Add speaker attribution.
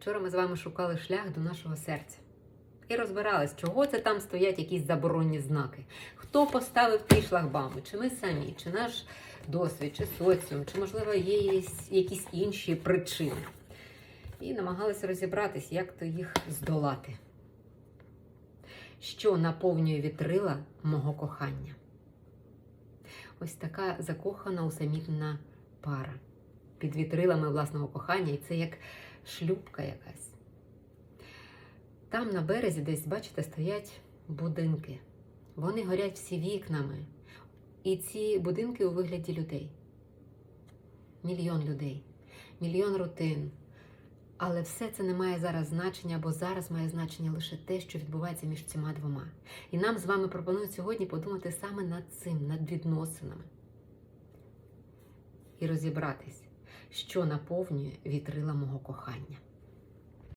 Speaker 1: Вчора ми з вами шукали шлях до нашого серця і розбирались, чого це там стоять якісь заборонні знаки. Хто поставив ті шлагбами? Чи ми самі, чи наш досвід, чи соціум, чи, можливо, є якісь- інші причини. І намагалися розібратись, як то їх здолати. Що наповнює вітрила мого кохання? Ось така закохана усамітнена пара під вітрилами власного кохання, і це як шлюбка якась. Там на березі десь, бачите, стоять будинки. Вони горять всі вікнами. І ці будинки у вигляді людей. Мільйон людей, мільйон рутин. Але все це не має зараз значення, бо зараз має значення лише те, що відбувається між цими двома. І нам з вами пропонують сьогодні подумати саме над цим, над відносинами. І розібратись, що наповнює вітрила мого кохання.